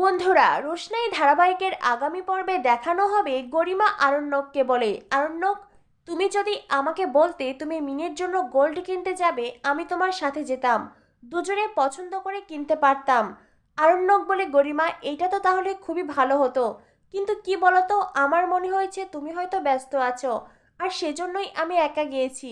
বন্ধুরা, রোশনাই ধারাবাহিকের আগামী পর্বে দেখানো হবে গরিমা আরণ্যককে বলে। আরণ্যক, তুমি যদি আমাকে বলতে তুমি মিনের জন্য গোল্ড কিনতে যাবে, আমি তোমার সাথে যেতাম। দুজনে পছন্দ করে কিনতে পারতাম। আরণ্যক বলে, গরিমা, এইটা তো তাহলে খুবই ভালো হতো। কিন্তু কি বলতো, আমার মনে হয়েছে তুমি হয়তো ব্যস্ত আছো, আর সেজন্যই আমি একা গিয়েছি।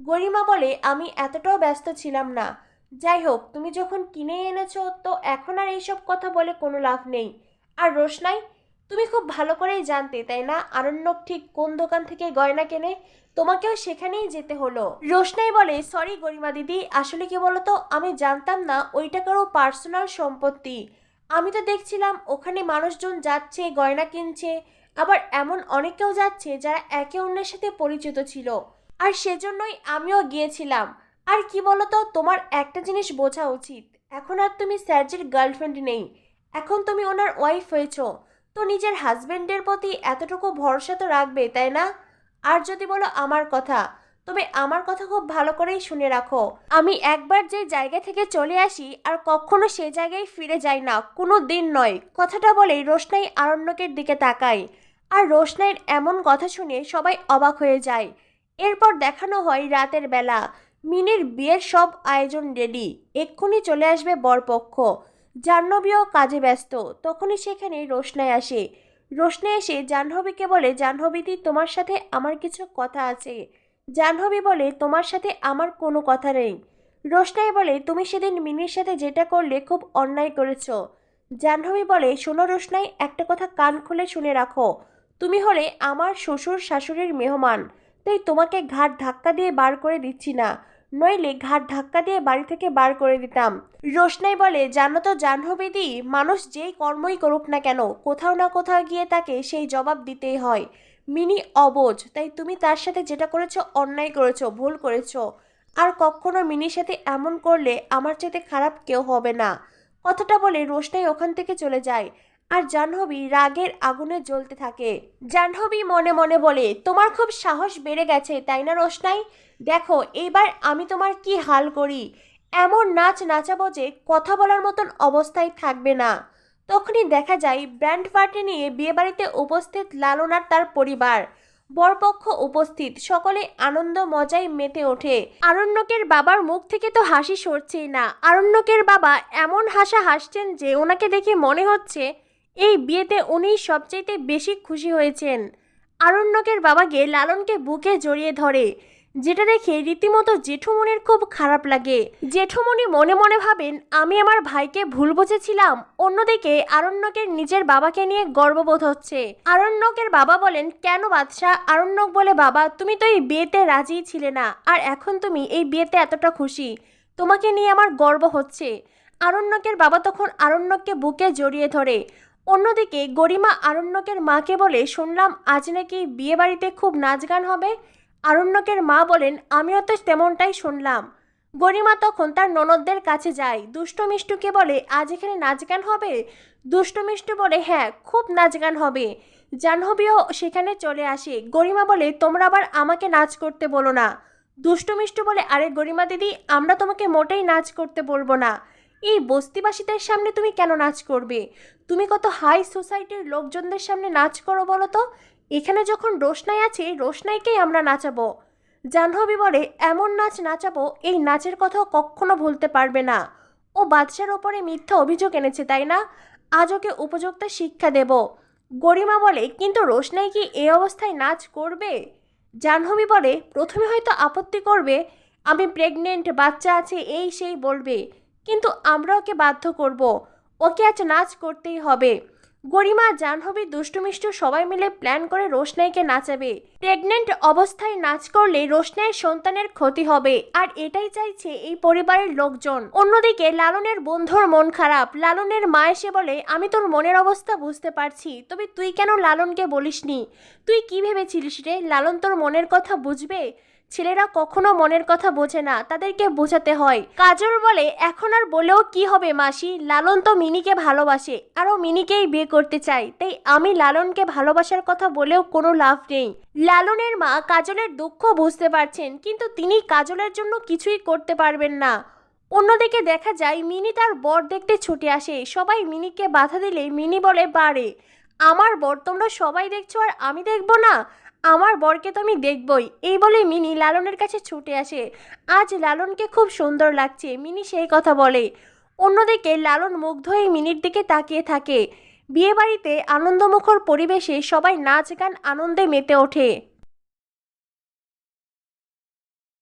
গরিমা বলে, আমি এতটাও ব্যস্ত ছিলাম না। যাই হোক, তুমি যখন কিনে এনেছো, তো এখন আর এইসব কথা বলে কোনো লাভ নেই। আর রোশনাই, তুমি খুব ভালো করেই জানতে, তাই না? আরণ্যক ঠিক কোন দোকান থেকে গয়না কেনে? তোমাকেও সেখানেই যেতে হলো। রোশনাই বলে, সরি গরিমা দিদি, আসলে কি বলতো? আমি জানতাম না, ওইটা কারও পার্সোনাল সম্পত্তি। আমি তো দেখছিলাম, ওখানে মানুষজন যাচ্ছে, গয়না কিনছে। আবার এমন অনেকেও যাচ্ছে, যারা একে অন্যের সাথে পরিচিত ছিল। আর সেজন্যই আমিও গিয়েছিলাম। আর কি বলতো, তোমার একটা জিনিস বোঝা উচিত। এখন আর তুমি স্যারজির গার্লফ্রেন্ড নেই। এখন তুমি ওনার ওয়াইফ হয়েছো। তো নিজের হাজবেন্ডের প্রতি এতটুকু ভরসা তো রাখবে, তাই না? আর যদি বলো আমার কথা তবে আমার কথা খুব ভালো করেই শুনে রাখো। আমি একবার যে জায়গা থেকে চলে আসি আর কখনো সে জায়গায় ফিরে যাই না, কোনো দিন নয়। কথাটা বলেই রোশনাই আরণ্যকের দিকে তাকায়। আর রোশনাইয়ের এমন কথা শুনে সবাই অবাক হয়ে যায়। এরপর দেখানো হয় রাতের বেলা। মিনির বিয়ের সব আয়োজন রেডি এক্ষুনি চলে আসবে বরপক্ষ। জাহ্নবীও কাজে ব্যস্ত। তখনই সেখানে রোশনাই আসে। রোশনাই এসে জাহ্নবীকে বলে জাহ্নবীদি তোমার সাথে আমার কিছু কথা আছে। জাহ্নবী বলে, তোমার সাথে আমার কোনো কথা নেই। রোশনাই বলে, তুমি সেদিন মিনির সাথে যেটা করলে খুব অন্যায় করেছ। জাহ্নবী বলে, শোনো রোশনাই, একটা কথা কান খুলে শুনে রাখো। তুমি হলে আমার শ্বশুর শাশুড়ির মেহমান। তাই তোমাকে ঘাট ধাক্কা দিয়ে বার করে দিচ্ছি না। নইলে ঘাট ধাক্কা দিয়ে বাড়ি থেকে বার করে দিতাম। রোশনাই বলে, জানো তো জাহ্নবীদি, মানুষ যেই কর্মই করুক না কেন, কোথাও না কোথাও গিয়ে তাকে সেই জবাব দিতেই হয়। মিনি অবোঝ, তাই তুমি তার সাথে যেটা করেছ, অন্যায় করেছ, ভুল করেছ। আর কখনো মিনির সাথে এমন করলে আমার চাইতে খারাপ কেউ হবে না। কথাটা বলে রোশনাই ওখান থেকে চলে যায়। আর জাহ্নবী রাগের আগুনে জ্বলতে থাকে। জাহ্নবী মনে মনে বলে, তোমার খুব সাহস বেড়ে গেছে, তাই না রোশনাই? দেখো এইবার আমি তোমার কি হাল করি? এমন নাচ নাচাবো যে কথা বলার মতন অবস্থায় থাকবে না। তখনই দেখা যায় ব্র্যান্ড পার্টি নিয়ে বিয়েবাড়িতে উপস্থিত লালন আর তার পরিবার। বরপক্ষ উপস্থিত, সকলে আনন্দ মজায় মেতে ওঠে। আরণ্যকের বাবার মুখ থেকে তো হাসি সরছেই না। আরণ্যকের বাবা এমন হাসা হাসছেন যে ওনাকে দেখে মনে হচ্ছে এই বিয়েতে উনি সবচাইতে বেশি খুশি হয়েছেন। আরণ্যকের বাবাকে লালনকে বুকে জড়িয়ে ধরে, যেটা দেখে রীতিমতো জেঠুমনির খুব খারাপ লাগে। জেঠুমনি মনে মনে ভাবেন, আমি আমার ভাইকে ভুল বুঝেছিলাম, অন্যদিকে আরণ্যকের নিজের বাবাকে নিয়ে গর্ববোধ হচ্ছে। আরণ্যকের বাবা বলেন, কেন বাদশাহ? আরণ্যক বলে, বাবা, তুমি তো এই বিয়েতে রাজিই ছিলে না, আর এখন তুমি এই বিয়েতে এতটা খুশি, তোমাকে নিয়ে আমার গর্ব হচ্ছে আরণ্যকের বাবা তখন আরণ্যককে বুকে জড়িয়ে ধরে অন্যদিকে গরিমা আরণ্যকের মাকে বলে, শুনলাম আজ নাকি বিয়ে বাড়িতে খুব নাচ গান হবে। আরণ্যকের মা বলেন, আমিও তো তেমনটাই শুনলাম। গরিমা তখন তার ননদদের কাছে যায়। দুষ্ট মিষ্টুকে বলে, আজ এখানে নাচ গান হবে? দুষ্ট মিষ্টু বলে হ্যাঁ খুব নাচ গান হবে। জাহ্নবীও সেখানে চলে আসে। গরিমা বলে, তোমরা আবার আমাকে নাচ করতে বলো না। দুষ্ট মিষ্টু বলে, আরে গরিমা দিদি, আমরা তোমাকে মোটেই নাচ করতে বলব না। এই বস্তিবাসীদের সামনে তুমি কেন নাচ করবে? তুমি কত হাই সোসাইটির লোকজনদের সামনে নাচ করো বলো তো? এখানে যখন রোশনাই আছে, রোশনাইকেই আমরা নাচাবো। জাহ্নবী বলে, এমন নাচ নাচাবো, এই নাচের কথাও কখনো ভুলতে পারবে না। ও বাদশার ওপরে মিথ্যা অভিযোগ এনেছে, তাই না? আজ ওকে উপযুক্ত শিক্ষা দেব। গরিমা বলে, কিন্তু রোশনাই কি এই অবস্থায় নাচ করবে? জাহ্নবী বলে, প্রথমে হয়তো আপত্তি করবে। আমি প্রেগনেন্ট বাচ্চা আছে, এই সেই বলবে। কিন্তু আমরা ওকে বাধ্য করব। ওকে আজ নাচ করতেই হবে। গরিমা, জাহ্নবী দুষ্টুমিষ্টু সবাই মিলে প্ল্যান করে রোশনাইকে নাচাবে। প্রেগনেন্ট অবস্থায় নাচ করলে রোশনাইয়ের সন্তানের ক্ষতি হবে। আর এটাই চাইছে এই পরিবারের লোকজন। অন্যদিকে লালনের বন্ধুর মন খারাপ। লালনের মা এসে বলে, আমি তোর মনের অবস্থা বুঝতে পারছি। তবে তুই কেন লালনকে বলিসনি? তুই কি ভেবেছিলিস রে? লালন তোর মনের কথা বুঝবে? ছেলেরা কখনো মনের কথা বোঝে না, তাদেরকে বোঝাতে হয়। কাজল বলে, এখন আর বলেও কি হবে মাসি? লালন তো মিনিকে ভালোবাসে, আরও মিনিকেই বিয়ে করতে চাই তাই আমি লালনকে ভালোবাসার কথা বলেও কোনো লাভ নেই। লালনের মা কাজলের দুঃখ বুঝতে পারছেন, কিন্তু তিনি কাজলের জন্য কিছুই করতে পারবেন না। অন্যদিকে দেখা যায়, মিনি তার বর দেখতে ছুটে আসে। সবাই মিনিকে বাধা দিলে মিনি বলে বারে আমার বর তোমরা সবাই দেখছ আর আমি দেখব না? আমার বরকে তো আমি দেখবই। এই বলে মিনি লালনের কাছে ছুটে আসে। আজ লালনকে খুব সুন্দর লাগছে, মিনি সেই কথা বলে। অন্যদিকে লালন মুগ্ধ হয়ে মিনির দিকে তাকিয়ে থাকে। বিয়েবাড়িতে আনন্দমুখর পরিবেশে সবাই নাচ গান আনন্দে মেতে ওঠে।